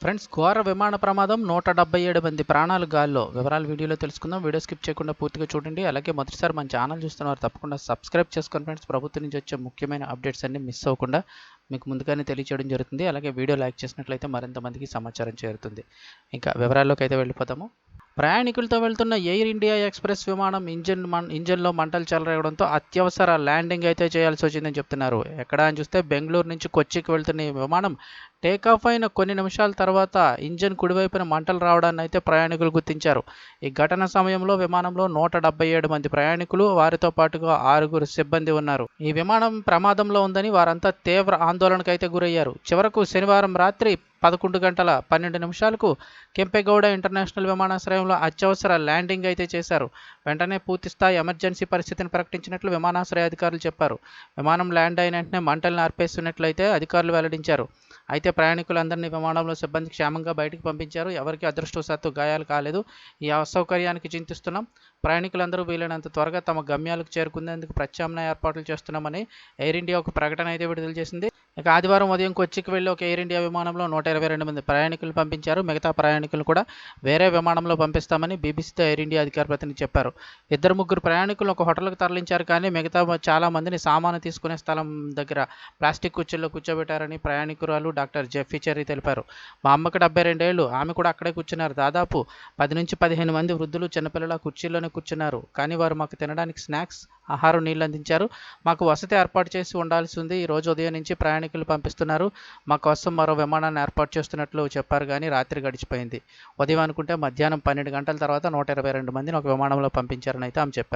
Friends ఘోర విమాన ప్రమాదం నూట డెబ్బై ఏడు మంది ప్రాణాలు గాల్లో. వివరాలు వీడియోలో తెలుసుకుందాం. వీడియో స్కిప్ చేయకుండా పూర్తిగా చూడండి. అలాగే మొదటిసారి మన ఛానల్ చూస్తున్నవారు తప్పకుండా సబ్స్క్రైబ్ చేసుకొని ఫ్రెండ్స్. ప్రభుత్వం నుంచి వచ్చే ముఖ్యమైన అప్డేట్స్ అన్ని మిస్ అవ్వకుండా మీకు ముందుగానే తెలియచేయడం జరుగుతుంది. అలాగే వీడియో లైక్ చేసినట్లయితే మరింత మందికి సమాచారం చేరుతుంది. ఇంకా వివరాల్లోకి అయితే వెళ్ళిపోతాము ప్రయాణికులతో వెళ్తున్న ఎయిర్ ఇండియా ఎక్స్ప్రెస్ విమానం ఇంజిన్ మన్ ఇంజిన్లో మంటలు చెలరేగడంతో అత్యవసర ల్యాండింగ్ అయితే చేయాల్సి వచ్చిందని చెప్తున్నారు. ఎక్కడ అని చూస్తే బెంగళూరు నుంచి కొచ్చికి వెళ్తున్న ఈ విమానం టేకాఫ్ అయిన కొన్ని నిమిషాల తర్వాత ఇంజన్ కుడివైపున మంటలు రావడాన్ని అయితే ప్రయాణికులు గుర్తించారు. ఈ ఘటన సమయంలో విమానంలో నూట డెబ్బై ఏడు మంది ప్రయాణికులు వారితో పాటుగా ఆరుగురు సిబ్బంది ఉన్నారు. ఈ విమానం ప్రమాదంలో ఉందని వారంతా తీవ్ర ఆందోళనకు అయితే గురయ్యారు. చివరకు శనివారం రాత్రి పదకొండు గంటల పన్నెండు నిమిషాలకు కెంపెగౌడ ఇంటర్నేషనల్ విమానాశ్రయంలో అత్యవసర ల్యాండింగ్ అయితే చేశారు. వెంటనే పూర్తిస్థాయి ఎమర్జెన్సీ పరిస్థితిని ప్రకటించినట్లు విమానాశ్రయ అధికారులు చెప్పారు. విమానం ల్యాండ్ అయిన వెంటనే మంటలను ఆర్పేస్తున్నట్లయితే అధికారులు వెల్లడించారు. అయితే ప్రయాణికులందరినీ విమానంలో సిబ్బంది క్షేమంగా బయటకు పంపించారు. ఎవరికి అదృష్టవశాత్తు గాయాలు కాలేదు. ఈ అసౌకర్యానికి చింతిస్తున్నాం. ప్రయాణికులందరూ వీలైనంత త్వరగా తమ గమ్యాలకు చేరుకునేందుకు ప్రత్యామ్నాయ ఏర్పాట్లు చేస్తున్నామని ఎయిర్ ఇండియా ఒక ప్రకటన అయితే విడుదల చేసింది. ఇక ఆదివారం ఉదయం కొచ్చికి వెళ్ళి ఒక ఎయిర్ ఇండియా విమానంలో నూట ఇరవై రెండు మంది ప్రయాణికులు పంపించారు. మిగతా ప్రయాణికులు కూడా వేరే విమానంలో పంపిస్తామని బీబీసీతో ఎయిర్ ఇండియా అధికార ప్రతినిధి చెప్పారు. ఇద్దరు ముగ్గురు ప్రయాణికులు ఒక హోటల్కి తరలించారు కానీ మిగతా చాలా మందిని సామాను తీసుకునే స్థలం దగ్గర ప్లాస్టిక్ కుర్చీల్లో కూర్చోబెట్టారని ప్రయాణికురాలు డాక్టర్ జెఫీ చెర్రీ తెలిపారు. మా అమ్మకి డెబ్బై రెండేళ్ళు. ఆమె కూడా అక్కడే కూర్చున్నారు. దాదాపు పది నుంచి పదిహేను మంది వృద్ధులు చిన్నపిల్లల కుర్చీల్లోనే కూర్చున్నారు. కానీ వారు మాకు తినడానికి స్నాక్స్ ఆహారం నీళ్ళు అందించారు. మాకు వసతి ఏర్పాటు చేసి ఉండాల్సి ఉంది. ఈ రోజు ఉదయం నుంచి ప్రయాణికులు పంపిస్తున్నారు. మా కోసం మరో విమానాన్ని ఏర్పాటు చేస్తున్నట్లు చెప్పారు కానీ రాత్రి గడిచిపోయింది. ఉదయం అనుకుంటే మధ్యాహ్నం పన్నెండు గంటల తర్వాత నూట ఇరవై రెండు మందిని ఒక విమానంలో పంపించారని అయితే ఆమె చెప్పారు.